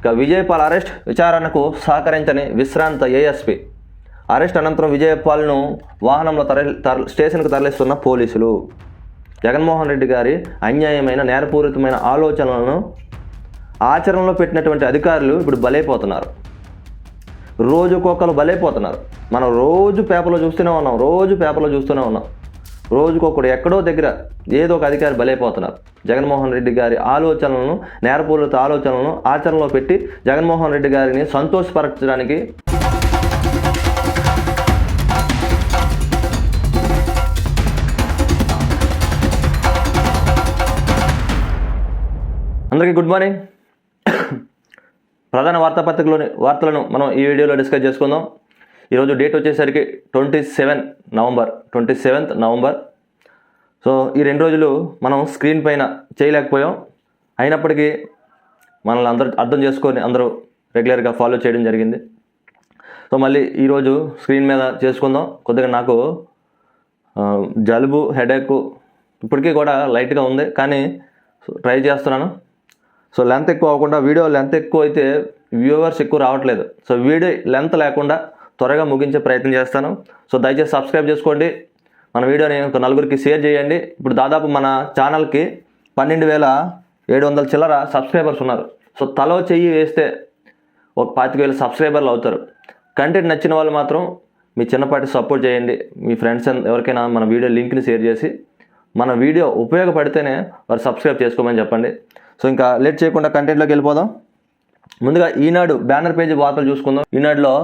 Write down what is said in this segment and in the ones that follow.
ఇక విజయపాల్ అరెస్ట్ విచారణకు సహకరించని విశ్రాంత ఏఎస్పి. అరెస్ట్ అనంతరం విజయపాల్ను వాహనంలో తరలి తర స్టేషన్కు తరలిస్తున్న పోలీసులు. జగన్మోహన్ రెడ్డి గారి అన్యాయమైన నేరపూరితమైన ఆలోచనలను ఆచరణలో పెట్టినటువంటి అధికారులు ఇప్పుడు బలైపోతున్నారు. రోజుకొకరు బలైపోతున్నారు. మనం రోజు పేపర్లో చూస్తూనే ఉన్నాం రోజు పేపర్లో చూస్తూనే ఉన్నాం. రోజుకొకడు ఎక్కడో దగ్గర ఏదో ఒక అధికారి బలైపోతున్నారు. జగన్మోహన్ రెడ్డి గారి ఆలోచనలను నేరపూరిత ఆలోచనలను ఆచరణలో పెట్టి జగన్మోహన్ రెడ్డి గారిని సంతోషపరచడానికి అందరికీ గుడ్ మార్నింగ్. ప్రధాన వార్తాపత్రికలోని వార్తలను మనం ఈ వీడియోలో డిస్కస్ చేసుకుందాం. ఈరోజు డేట్ వచ్చేసరికి twenty seven November. Twenty seventh November. So ఈ రెండు రోజులు మనం స్క్రీన్ పైన చేయలేకపోయాం. అయినప్పటికీ మనల్ని అందరూ అర్థం చేసుకొని అందరూ రెగ్యులర్గా ఫాలో చేయడం జరిగింది. సో మళ్ళీ ఈరోజు స్క్రీన్ మీద చేసుకుందాం. కొద్దిగా నాకు జలుబు హెడేక్ ఇప్పటికీ కూడా లైట్గా ఉంది. కానీ ట్రై చేస్తున్నాను. సో లెంత్ ఎక్కువ అవ్వకుండా వీడియో లెంత్ ఎక్కువ అయితే వ్యూవర్స్ ఎక్కువ రావట్లేదు. సో వీడియో లెంత్ లేకుండా త్వరగా ముగించే ప్రయత్నం చేస్తాను. సో దయచేసి సబ్స్క్రైబ్ చేసుకోండి. మన వీడియోని ఒక నలుగురికి షేర్ చేయండి. ఇప్పుడు దాదాపు మన ఛానల్కి పన్నెండు వేల ఏడు వందల చిల్లర సబ్స్క్రైబర్స్ ఉన్నారు. సో తలో చెయ్యి వేస్తే ఒక పాతిక వేల సబ్స్క్రైబర్లు అవుతారు. కంటెంట్ నచ్చిన వాళ్ళు మాత్రం మీ చిన్నపాటి సపోర్ట్ చేయండి. మీ ఫ్రెండ్స్ ఎవరికైనా మన వీడియో లింక్ని షేర్ చేసి మన వీడియో ఉపయోగపడితేనే వారు సబ్స్క్రైబ్ చేసుకోమని చెప్పండి. సో ఇంకా లేట్ చేయకుండా కంటెంట్లోకి వెళ్ళిపోదాం. ముందుగా ఈనాడు బ్యానర్ పేజీ వార్తలు చూసుకుందాం. ఈనాడులో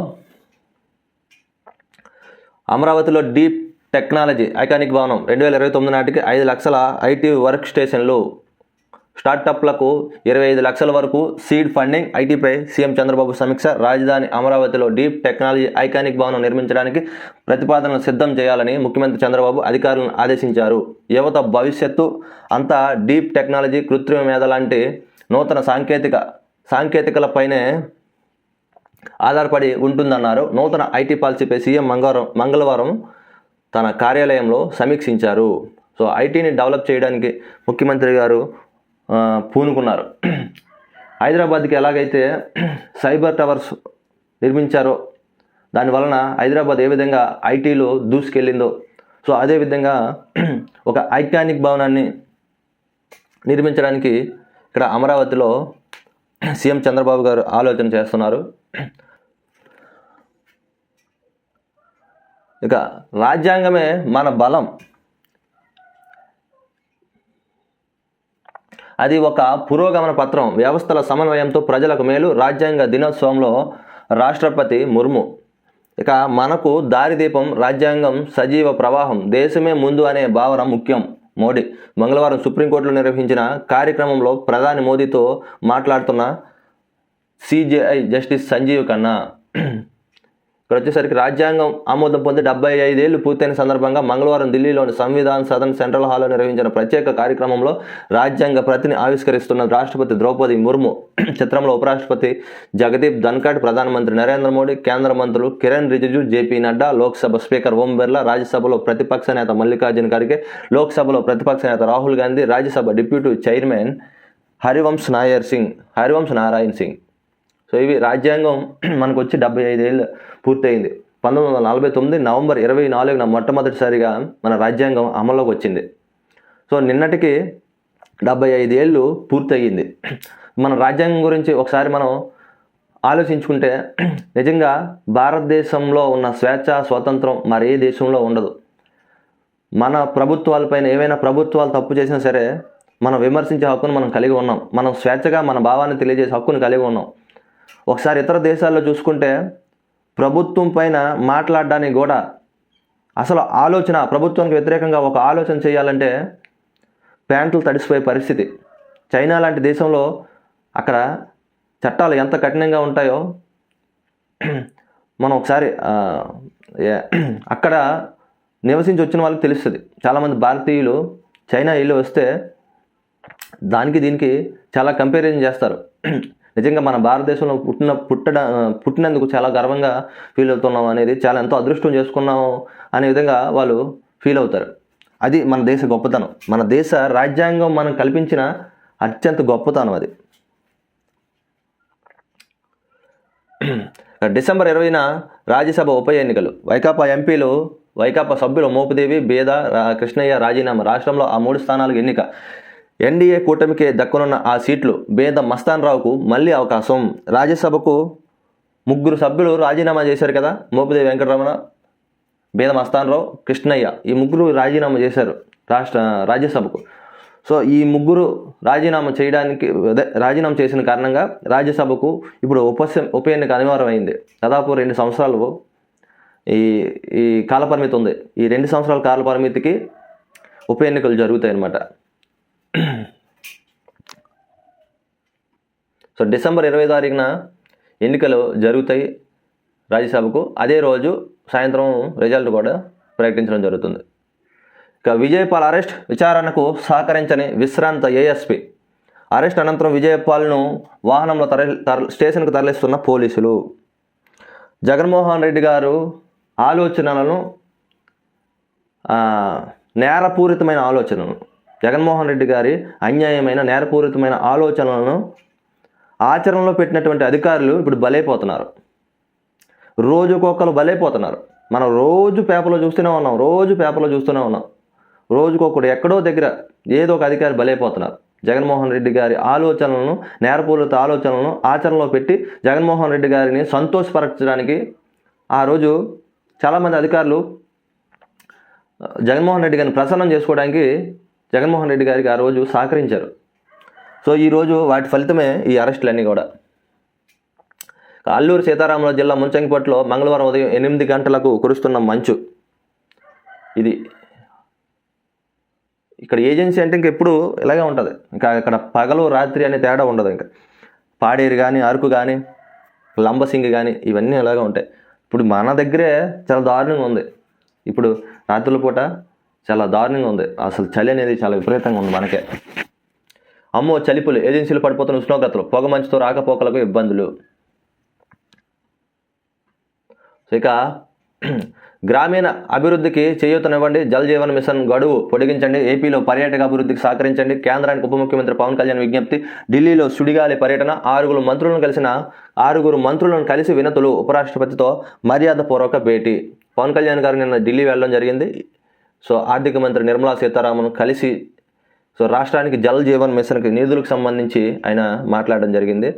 అమరావతిలో డీప్ టెక్నాలజీ ఐకానిక్ భవనం. రెండు వేల ఇరవై తొమ్మిది నాటికి ఐదు లక్షల ఐటీ వర్క్ స్టేషన్లు స్టార్టప్లకు ఇరవై ఐదు లక్షల వరకు సీడ్ ఫండింగ్ ఐటీపై సీఎం చంద్రబాబు సమీక్ష రాజధాని అమరావతిలో డీప్ టెక్నాలజీ ఐకానిక్ భవనం నిర్మించడానికి ప్రతిపాదనలు సిద్ధం చేయాలని ముఖ్యమంత్రి చంద్రబాబు అధికారులను ఆదేశించారు. యువత భవిష్యత్తు అంతా డీప్ టెక్నాలజీ కృత్రిమ మేధ లాంటి నూతన సాంకేతిక సాంకేతికలపైనే ఆధారపడి ఉంటుందన్నారు. నూతన ఐటీ పాలసీపై సీఎం మంగళవారం మంగళవారం తన కార్యాలయంలో సమీక్షించారు. సో ఐటీని డెవలప్ చేయడానికి ముఖ్యమంత్రి గారు పూనుకున్నారు. హైదరాబాద్కి ఎలాగైతే సైబర్ టవర్స్ నిర్మించారో దాని వలన హైదరాబాద్ ఏ విధంగా ఐటీలో దూసుకెళ్ళిందో సో అదేవిధంగా ఒక ఐకానిక్ భవనాన్ని నిర్మించడానికి ఇక్కడ అమరావతిలో సీఎం చంద్రబాబు గారు ఆలోచన చేస్తున్నారు. ఇక రాజ్యాంగమే మన బలం. అది ఒక పురోగమన పత్రం. వ్యవస్థల సమన్వయంతో ప్రజలకు మేలు. రాజ్యాంగ దినోత్సవంలో రాష్ట్రపతి ముర్ము. ఇక మనకు దారిదీపం రాజ్యాంగం సజీవ ప్రవాహం దేశమే ముందు అనే భావన ముఖ్యం. మోడీ మంగళవారం సుప్రీంకోర్టులో నిర్వహించిన కార్యక్రమంలో ప్రధాని మోదీతో మాట్లాడుతున్న సిజేఐ జస్టిస్ సంజీవ్ ఖన్నా. ఇక్కడ వచ్చేసరికి రాజ్యాంగం ఆమోదం పొంది డెబ్బై ఐదేళ్ళు పూర్తయిన సందర్భంగా మంగళవారం ఢిల్లీలోని సంవిధాన్ సదన్ సెంట్రల్ హాల్లో నిర్వహించిన ప్రత్యేక కార్యక్రమంలో రాజ్యాంగ ప్రతిని ఆవిష్కరిస్తున్న రాష్ట్రపతి ద్రౌపది ముర్ము చిత్రంలో ఉపరాష్ట్రపతి జగదీప్ ధన్కడ్ ప్రధానమంత్రి నరేంద్ర మోడీ కేంద్ర మంత్రులు కిరణ్ రిజిజు జేపీ నడ్డా లోక్సభ స్పీకర్ ఓం బిర్లా రాజ్యసభలో ప్రతిపక్ష నేత మల్లికార్జున ఖర్గే లోక్సభలో ప్రతిపక్ష నేత Rahul Gandhi Rajya Sabha deputy chairman Harivansh Nayar Singh Harivansh Narayan Singh. So ఇవి రాజ్యాంగం మనకు వచ్చి డెబ్బై ఐదేళ్ళు పూర్తయింది. పంతొమ్మిది వందల నలభై తొమ్మిది నవంబర్ ఇరవై నాలుగున మొట్టమొదటిసారిగా మన రాజ్యాంగం అమల్లోకి వచ్చింది. సో నిన్నటికి డెబ్బై ఐదేళ్ళు పూర్తయింది. మన రాజ్యాంగం గురించి ఒకసారి మనం ఆలోచించుకుంటే నిజంగా భారతదేశంలో ఉన్న స్వేచ్ఛ స్వాతంత్రం మరి ఏ దేశంలో ఉండదు. మన ప్రభుత్వాలపైన ఏవైనా ప్రభుత్వాలు తప్పు చేసినా సరే మనం విమర్శించే హక్కును మనం కలిగి ఉన్నాం. మనం స్వేచ్ఛగా మన భావాన్ని తెలియజేసే హక్కును కలిగి ఉన్నాం. ఒకసారి ఇతర దేశాల్లో చూసుకుంటే ప్రభుత్వం పైన మాట్లాడడానికి కూడా అసలు ఆలోచన ప్రభుత్వానికి వ్యతిరేకంగా ఒక ఆలోచన చేయాలంటే ప్యాంట్లు తడిసిపోయే పరిస్థితి. చైనా లాంటి దేశంలో అక్కడ చట్టాలు ఎంత కఠినంగా ఉంటాయో మనం ఒకసారి అక్కడ నివసించి వచ్చిన వాళ్ళకి తెలుస్తుంది. చాలామంది భారతీయులు చైనా ఇల్లు వస్తే దానికి దీనికి చాలా కంపారిజన్ చేస్తారు. నిజంగా మన భారతదేశంలో పుట్టిన పుట్టడ పుట్టినందుకు చాలా గర్వంగా ఫీల్ అవుతున్నాం అనేది చాలా ఎంతో అదృష్టం చేసుకున్నాం అనే విధంగా వాళ్ళు ఫీల్ అవుతారు. అది మన దేశ గొప్పతనం. మన దేశ రాజ్యాంగం మనం కల్పించిన అత్యంత గొప్పతనం అది. డిసెంబర్ ఇరవైన రాజ్యసభ ఉప ఎన్నికలు. వైకాపా ఎంపీలు వైకాపా సభ్యులు మోపుదేవి బేద కృష్ణయ్య రాజీనామా రాష్ట్రంలో ఆ మూడు స్థానాలకు ఎన్నిక. ఎన్డీఏ కూటమికే దక్కనున్న ఆ సీట్లు బేద మస్తాన్ రావుకు మళ్ళీ అవకాశం. రాజ్యసభకు ముగ్గురు సభ్యులు రాజీనామా చేశారు కదా మోపిదేవి వెంకటరమణ బేద మస్తాన్ రావు కృష్ణయ్య ఈ ముగ్గురు రాజీనామా చేశారు రాష్ట్ర రాజ్యసభకు. సో ఈ ముగ్గురు రాజీనామా చేయడానికి అదే రాజీనామా చేసిన కారణంగా రాజ్యసభకు ఇప్పుడు ఉపస ఉప ఎన్నిక అనివార్యం అయింది దాదాపు రెండు సంవత్సరాలు ఈ ఈ కాలపరిమితి ఉంది. ఈ రెండు సంవత్సరాల కాలపరిమితికి ఉప ఎన్నికలు జరుగుతాయి అన్నమాట సో డిసెంబర్ ఇరవై తారీఖున ఎన్నికలు జరుగుతాయి రాజ్యసభకు. అదే రోజు సాయంత్రం రిజల్ట్ కూడా ప్రకటించడం జరుగుతుంది. ఇక విజయపాల్ అరెస్ట్ విచారణకు సహకరించని విశ్రాంత ఏఎస్పి. అరెస్ట్ అనంతరం విజయపాల్ను వాహనంలో తరలి తర స్టేషన్కు తరలిస్తున్న పోలీసులు. జగన్మోహన్ రెడ్డి గారు ఆలోచనలను నేరపూరితమైన ఆలోచనలు జగన్మోహన్ రెడ్డి గారి అన్యాయమైన నేరపూరితమైన ఆలోచనలను ఆచరణలో పెట్టినటువంటి అధికారులు ఇప్పుడు బలైపోతున్నారు. రోజుకొకరు బలైపోతున్నారు. మనం రోజు పేపర్లో చూస్తూనే ఉన్నాం రోజు పేపర్లో చూస్తూనే ఉన్నాం. రోజుకొకడు ఎక్కడో దగ్గర ఏదో ఒక అధికారి బలైపోతున్నారు. జగన్మోహన్ రెడ్డి గారి ఆలోచనలను నేరపూరిత ఆలోచనలను ఆచరణలో పెట్టి జగన్మోహన్ రెడ్డి గారిని సంతోషపరచడానికి ఆ రోజు చాలామంది అధికారులు జగన్మోహన్ రెడ్డి గారిని ప్రసన్నం చేసుకోవడానికి జగన్మోహన్ రెడ్డి గారికి ఆ రోజు సహకరించారు. సో ఈరోజు వాటి ఫలితమే ఈ అరెస్టులన్నీ కూడా. అల్లూరు సీతారామరాజు జిల్లా ముంచంగిపట్లో మంగళవారం ఉదయం ఎనిమిది గంటలకు కురుస్తున్న మంచు. ఇది ఇక్కడ ఏజెన్సీ అంటే ఇంక ఎప్పుడు ఇలాగే ఉంటుంది. ఇంకా ఇక్కడ పగలు రాత్రి అనే తేడా ఉండదు ఇంకా. పాడేరు కానీ అరకు కానీ లంబసింగి కానీ ఇవన్నీ ఇలాగే ఉంటాయి. ఇప్పుడు మన దగ్గరే చాలా దారుణంగా ఉంది. ఇప్పుడు రాత్రుల పూట చాలా దారుణంగా ఉంది. అసలు చలి అనేది చాలా విపరీతంగా ఉంది మనకే. అమ్మో చలిపులు ఏజెన్సీలు పడిపోతున్న ఉష్ణోగ్రతలు పొగ మంచుతో రాకపోకలకు ఇబ్బందులు. ఇక గ్రామీణ అభివృద్ధికి చేయూతనివ్వండి జల్ జీవన్ మిషన్ గడువు పొడిగించండి ఏపీలో పర్యాటక అభివృద్ధికి సహకరించండి కేంద్రానికి ఉప ముఖ్యమంత్రి పవన్ కళ్యాణ్ విజ్ఞప్తి ఢిల్లీలో సుడిగాలి పర్యటన ఆరుగురు మంత్రులను కలిసిన ఆరుగురు మంత్రులను కలిసి వినతులు ఉపరాష్ట్రపతితో మర్యాదపూర్వక భేటీ. పవన్ కళ్యాణ్ గారు నిన్న ఢిల్లీ వెళ్ళడం జరిగింది. సో ఆర్థిక మంత్రి నిర్మలా సీతారామన్ కలిసి సో రాష్ట్రానికి జల్ జీవన్ మిషన్కి నిధులకు సంబంధించి ఆయన మాట్లాడడం జరిగింది.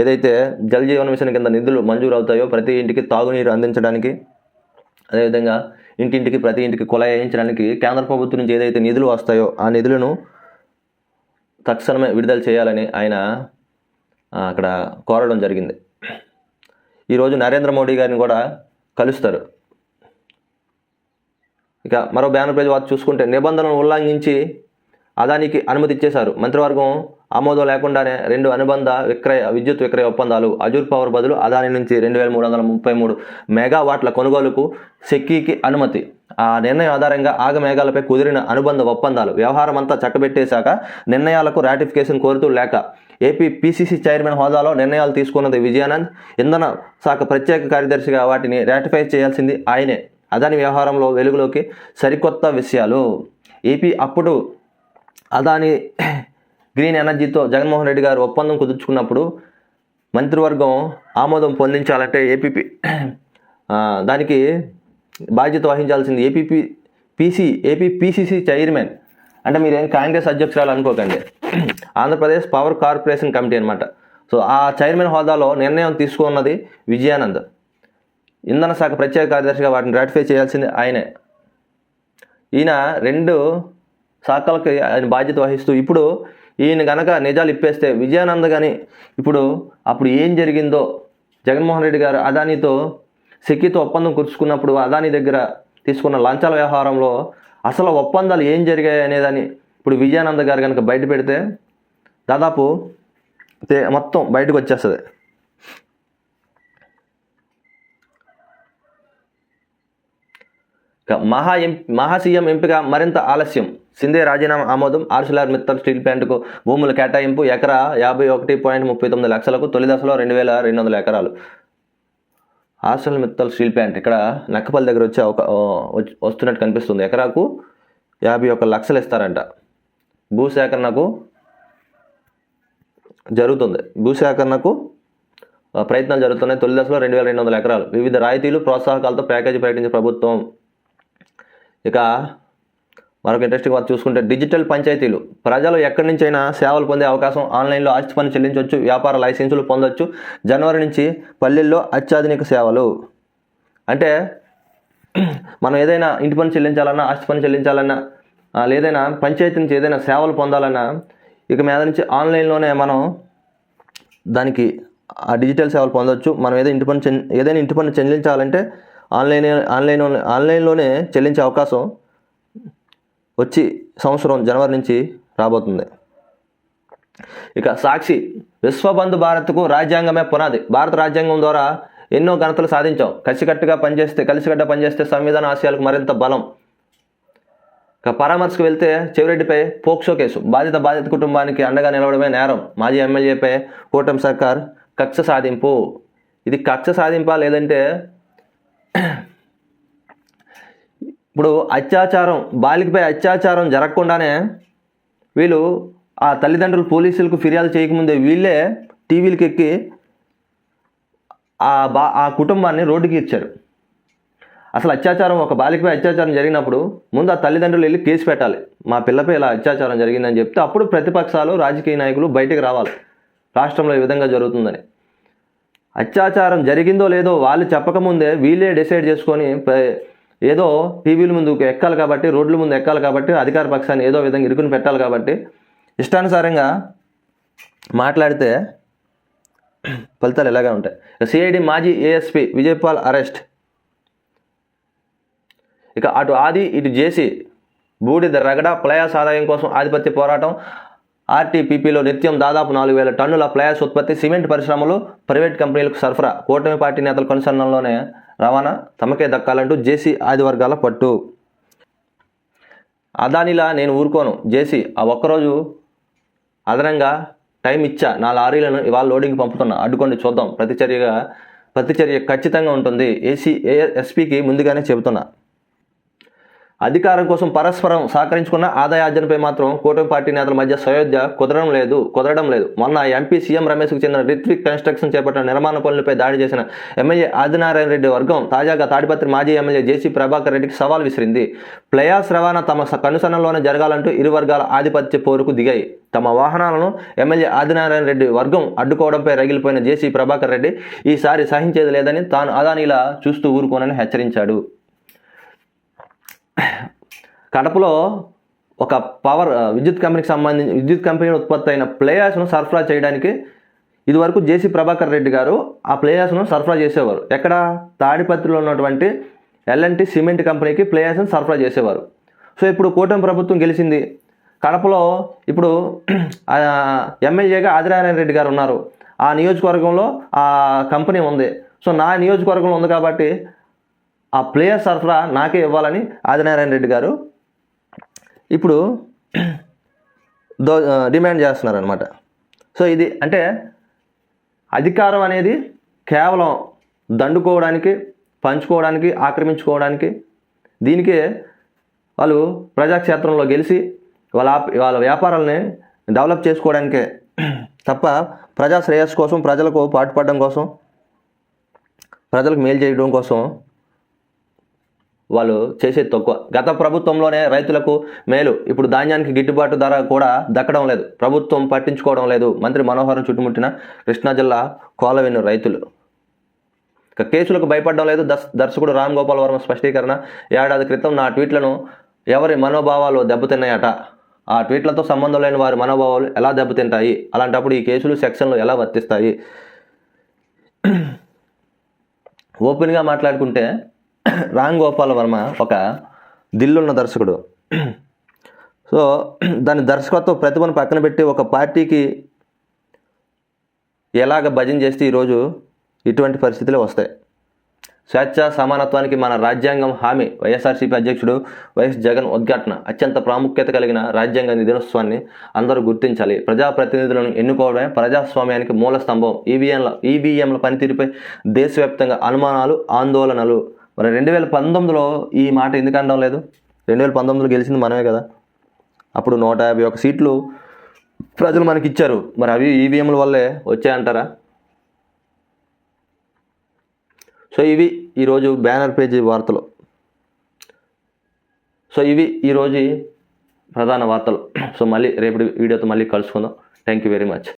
ఏదైతే జల్ జీవన్ మిషన్ కింద నిధులు మంజూరు అవుతాయో ప్రతి ఇంటికి తాగునీరు అందించడానికి అదేవిధంగా ఇంటింటికి ప్రతి ఇంటికి కుళాయి వేయించడానికి కేంద్ర ప్రభుత్వం నుంచి ఏదైతే నిధులు వస్తాయో ఆ నిధులను తక్షణమే విడుదల చేయాలని ఆయన అక్కడ కోరడం జరిగింది. ఈరోజు నరేంద్ర మోడీ గారిని కూడా కలుస్తారు. ఇక మరో బ్యానర్ పేజ్ వారు చూసుకుంటే నిబంధనలు ఉల్లంఘించి అదానికి అనుమతి ఇచ్చేశారు మంత్రివర్గం ఆమోదం లేకుండానే రెండు అనుబంధ విక్రయ విద్యుత్ విక్రయ ఒప్పందాలు అజూర్ పవర్ బదులు అదాని నుంచి రెండు వేల మూడు వందల ముప్పై మూడు మెగావాట్ల కొనుగోలుకు సెక్కీకి అనుమతి. ఆ నిర్ణయం ఆధారంగా ఆగ మేఘాలపై కుదిరిన అనుబంధ ఒప్పందాలు. వ్యవహారం అంతా చక్కబెట్టేశాక నిర్ణయాలకు రాటిఫికేషన్ కోరుతూ లేక ఏపీ పీసీసీ చైర్మన్ హోదాలో నిర్ణయాలు తీసుకున్నది విజయానంద్. ఇంధన శాఖ ప్రత్యేక కార్యదర్శిగా వాటిని రాటిఫై చేయాల్సింది ఆయనే. అదాని వ్యవహారంలో వెలుగులోకి సరికొత్త విషయాలు. ఏపీ అప్పుడు అదాని గ్రీన్ ఎనర్జీతో జగన్మోహన్ రెడ్డి గారు ఒప్పందం కుదుర్చుకున్నప్పుడు మంత్రివర్గం ఆమోదం పొందించాలంటే ఏపీపీ దానికి బాధ్యత వహించాల్సింది APP PC AP PCC chairman. అంటే మీరేం కాంగ్రెస్ అధ్యక్షురాలు అనుకోకండి. ఆంధ్రప్రదేశ్ పవర్ కార్పొరేషన్ కమిటీ అనమాట సో ఆ చైర్మన్ హోదాలో నిర్ణయం తీసుకున్నది విజయానంద్. ఇంధన శాఖ ప్రత్యేక కార్యదర్శిగా వాటిని రాటిఫై చేయాల్సింది ఆయనే. ఈయన రెండు శాఖలకి ఆయన బాధ్యత వహిస్తూ ఇప్పుడు ఈయన గనక నిజాలు ఇప్పేస్తే విజయానంద కానీ ఇప్పుడు అప్పుడు ఏం జరిగిందో జగన్మోహన్ రెడ్డి గారు అదానితో సెక్కితో ఒప్పందం కురుచుకున్నప్పుడు అదాని దగ్గర తీసుకున్న లంచాల వ్యవహారంలో అసలు ఒప్పందాలు ఏం జరిగాయి అనేదాన్ని ఇప్పుడు విజయానంద గారు కనుక బయట పెడితే దాదాపు తే- మొత్తం బయటకు వచ్చేస్తుంది. మహా ఎం మహా సీఎం ఎంపిక మరింత ఆలస్యం. సిందే రాజీనామా ఆమోదం ఆర్సిలార్ మిత్తల్ స్టీల్ ప్లాంట్కు భూముల కేటాయింపు ఎకరా యాభై ఒకటి పాయింట్ ముప్పై తొమ్మిది లక్షలకు తొలి దశలో రెండు వేల రెండు వందల ఎకరాలు. ఆర్సిలర్ మిత్తల్ స్టీల్ ప్లాంట్ ఇక్కడ నక్కపల్లి దగ్గర వచ్చే ఒక వస్తున్నట్టు కనిపిస్తుంది. ఎకరాకు యాభై ఒక లక్షలు ఇస్తారంట. భూసేకరణకు జరుగుతుంది. భూసేకరణకు ప్రయత్నాలు జరుగుతున్నాయి. తొలి దశలో రెండు వేల రెండు వందల ఎకరాలు. వివిధ రాయితీలు ప్రోత్సాహకాలతో ప్యాకేజీ ప్రకటించే ప్రభుత్వం ఇక మరొక ఇంట్రెస్టింగ్ వర్క్ చూసుకుంటే డిజిటల్ పంచాయతీలు. ప్రజలు ఎక్కడి నుంచైనా సేవలు పొందే అవకాశం ఆన్లైన్లో ఆస్తి పన్ను చెల్లించవచ్చు వ్యాపార లైసెన్సులు పొందొచ్చు జనవరి నుంచి పల్లెల్లో అత్యాధునిక సేవలు. అంటే మనం ఏదైనా ఇంటి పన్ను చెల్లించాలన్నా ఆస్తి పన్ను చెల్లించాలన్నా లేదైనా పంచాయతీ నుంచి ఏదైనా సేవలు పొందాలన్నా ఇక మీద నుంచి ఆన్లైన్లోనే మనం దానికి ఆ డిజిటల్ సేవలు పొందొచ్చు. మనం ఏదైనా ఇంటి పన్ను ఏదైనా ఇంటి పన్ను చెల్లించాలంటే ఆన్లైన్ ఆన్లైన్ ఆన్లైన్లోనే చెల్లించే అవకాశం వచ్చి సంవత్సరం జనవరి నుంచి రాబోతుంది. ఇక సాక్షి విశ్వబంధు భారత్కు రాజ్యాంగమే పునాది. భారత రాజ్యాంగం ద్వారా ఎన్నో ఘనతలు సాధించాం. కలిసికట్టుగా పనిచేస్తే కలిసికట్ట పనిచేస్తే సంవిధాన ఆశయాలకు మరింత బలం. ఇక పరామర్శకు వెళ్తే చెవిరెడ్డిపై పోక్సో కేసు. బాధిత బాధిత కుటుంబానికి అండగా నిలవడమే నేరం. మాజీ ఎమ్మెల్యేపై కూటమి సర్కార్ కక్ష సాధింపు. ఇది కక్ష సాధింపా లేదంటే ఇప్పుడు అత్యాచారం బాలికపై అత్యాచారం జరగకుండానే వీళ్ళు ఆ తల్లిదండ్రులు పోలీసులకు ఫిర్యాదు చేయకముందే వీళ్ళే టీవీలకు ఎక్కి ఆ బా ఆ కుటుంబాన్ని రోడ్డుకి ఇచ్చారు. అసలు అత్యాచారం ఒక బాలికపై అత్యాచారం జరిగినప్పుడు ముందు ఆ తల్లిదండ్రులు వెళ్ళి కేసు పెట్టాలి. మా పిల్లపై ఇలా అత్యాచారం జరిగిందని చెప్తే అప్పుడు ప్రతిపక్షాలు రాజకీయ నాయకులు బయటకు రావాలి. రాష్ట్రంలో ఈ విధంగా జరుగుతుందని. అత్యాచారం జరిగిందో లేదో వాళ్ళు చెప్పకముందే వీళ్ళే డిసైడ్ చేసుకొని ఏదో టీవీల ముందు ఎక్కాలి కాబట్టి రోడ్ల ముందు ఎక్కాలి కాబట్టి అధికార పక్షాన్ని ఏదో విధంగా ఇరుకుని పెట్టాలి కాబట్టి ఇష్టానుసారంగా మాట్లాడితే ఫలితాలు ఇలాగే ఉంటాయి. సిఐడి మాజీ ఏఎస్పీ విజయపాల్ అరెస్ట్. ఇక అటు ఆది ఇటు జేసీ బూడిద రగడ ప్లయాస్ ఆదాయం కోసం ఆధిపత్య పోరాటం ఆర్టీపీపీలో నిత్యం దాదాపు నాలుగు వేల టన్నుల ప్లయాస్ ఉత్పత్తి సిమెంట్ పరిశ్రమలు ప్రైవేట్ కంపెనీలకు సరఫరా కూటమి పార్టీ నేతల కొనసాగంలోనే రవాణా తమకే దక్కాలంటూ జేసీ ఆది వర్గాల పట్టు. అదానిలా నేను ఊరుకోను. జేసీ ఆ ఒక్కరోజు అదనంగా టైం ఇచ్చా. నా లారీలను ఇవాళ లోడింగ్ పంపుతున్నా. అడ్డుకోండి చూద్దాం. ప్రతిచర్యగా ప్రతిచర్య ఖచ్చితంగా ఉంటుంది. ఏసీ ఏ ఎస్పీకి ముందుగానే చెబుతున్నా. అధికారం కోసం పరస్పరం సహకరించుకున్న ఆదాయార్జనపై మాత్రం కూటమి పార్టీ నేతల మధ్య సయోధ్య కుదరడం లేదు కుదరడం లేదు. మొన్న ఎంపీ సీఎం రమేష్కు చెందిన రిత్విక్ కన్స్ట్రక్షన్ చేపట్టిన నిర్మాణ పనులపై దాడి చేసిన ఎమ్మెల్యే ఆదినారాయణ రెడ్డి వర్గం తాజాగా తాడిపత్రి మాజీ ఎమ్మెల్యే జేసీ ప్రభాకర్ రెడ్డికి సవాల్ విసిరింది. ప్లయాస్ రవాణా తమ కనుసనలోనే జరగాలంటూ ఇరు వర్గాల ఆధిపత్య పోరుకు దిగాయి. తమ వాహనాలను ఎమ్మెల్యే ఆదినారాయణ రెడ్డి వర్గం అడ్డుకోవడంపై రగిలిపోయిన జేసీ ప్రభాకర్ రెడ్డి ఈసారి సహించేది లేదని తాను అదానిలా చూస్తూ ఊరుకోనని హెచ్చరించాడు. కడపలో ఒక పవర్ విద్యుత్ కంపెనీకి సంబంధించి విద్యుత్ కంపెనీ ఉత్పత్తి అయిన ప్లేయర్స్ను సరఫరా చేయడానికి ఇదివరకు జేసీ ప్రభాకర్ రెడ్డి గారు ఆ ప్లేయర్స్ను సరఫరా చేసేవారు. ఎక్కడ? తాడిపత్రిలో ఉన్నటువంటి ఎల్ఎన్టీ సిమెంట్ కంపెనీకి ప్లేయర్స్ను సరఫరా చేసేవారు. సో ఇప్పుడు కూటమి ప్రభుత్వం గెలిచింది. కడపలో ఇప్పుడు ఎమ్మెల్యేగా ఆదినారాయణ రెడ్డి గారు ఉన్నారు. ఆ నియోజకవర్గంలో ఆ కంపెనీ ఉంది. సో నా నియోజకవర్గంలో ఉంది కాబట్టి ఆ ప్లేయర్ సరఫరా నాకే ఇవ్వాలని ఆదినారాయణ రెడ్డి గారు ఇప్పుడు దో డిమాండ్ చేస్తున్నారు అనమాట సో ఇది అంటే అధికారం అనేది కేవలం దండుకోవడానికి పంచుకోవడానికి ఆక్రమించుకోవడానికి దీనికే వాళ్ళు ప్రజాక్షేత్రంలో గెలిచి వాళ్ళ వాళ్ళ వ్యాపారాలని డెవలప్ చేసుకోవడానికే తప్ప ప్రజా శ్రేయస్సు కోసం ప్రజలకు పాటుపడడం కోసం ప్రజలకు మేలు చేయడం కోసం వాళ్ళు చేసేది తక్కువ. గత ప్రభుత్వంలోనే రైతులకు మేలు. ఇప్పుడు ధాన్యానికి గిట్టుబాటు ధర కూడా దక్కడం లేదు. ప్రభుత్వం పట్టించుకోవడం లేదు. మంత్రి మనోహరం చుట్టుముట్టిన కృష్ణా జిల్లా కోలవెన్ను రైతులు. ఇక కేసులకు భయపడడం లేదు. దర్శ దర్శకుడు రామ్ గోపాల్ వర్మ స్పష్టీకరణ. ఏడాది క్రితం నా ట్వీట్లను ఎవరి మనోభావాలు దెబ్బతిన్నాయట? ఆ ట్వీట్లతో సంబంధం లేని వారి మనోభావాలు ఎలా దెబ్బతింటాయి? అలాంటప్పుడు ఈ కేసులు సెక్షన్లు ఎలా వర్తిస్తాయి? ఓపెన్గా మాట్లాడుకుంటే రామ్ గోపాల్ వర్మ ఒక దిల్లున్న దర్శకుడు. సో దాని దర్శకత్వ ప్రతిభను పక్కన పెట్టి ఒక పార్టీకి ఎలాగ భజన చేస్తే ఈరోజు ఇటువంటి పరిస్థితులు వస్తాయి. స్వేచ్ఛ సమానత్వానికి మన రాజ్యాంగం హామీ వైఎస్ఆర్సీపీ అధ్యక్షుడు వైఎస్ జగన్ ఉద్ఘాటన అత్యంత ప్రాముఖ్యత కలిగిన రాజ్యాంగ దినోత్సవాన్ని అందరూ గుర్తించాలి. ప్రజాప్రతినిధులను ఎన్నుకోవడమే ప్రజాస్వామ్యానికి మూల స్తంభం. ఈవీఎంల ఈవీఎంల పనితీరుపై దేశవ్యాప్తంగా అనుమానాలు ఆందోళనలు మరి రెండు వేల పంతొమ్మిదిలో ఈ మాట ఎందుకు అనడం లేదు? రెండు వేల పంతొమ్మిదిలో గెలిచింది మనమే కదా. అప్పుడు నూట యాభై ఒక సీట్లు ప్రజలు మనకి ఇచ్చారు మరి అవి ఈవీఎంల వల్లే వచ్చాయంటారా? సో ఇవి ఈరోజు బ్యానర్ పేజీ వార్తలు. సో ఇవి ఈరోజు ప్రధాన వార్తలు. సో మళ్ళీ రేపటి వీడియోతో మళ్ళీ కలుసుకుందాం. Thank you very much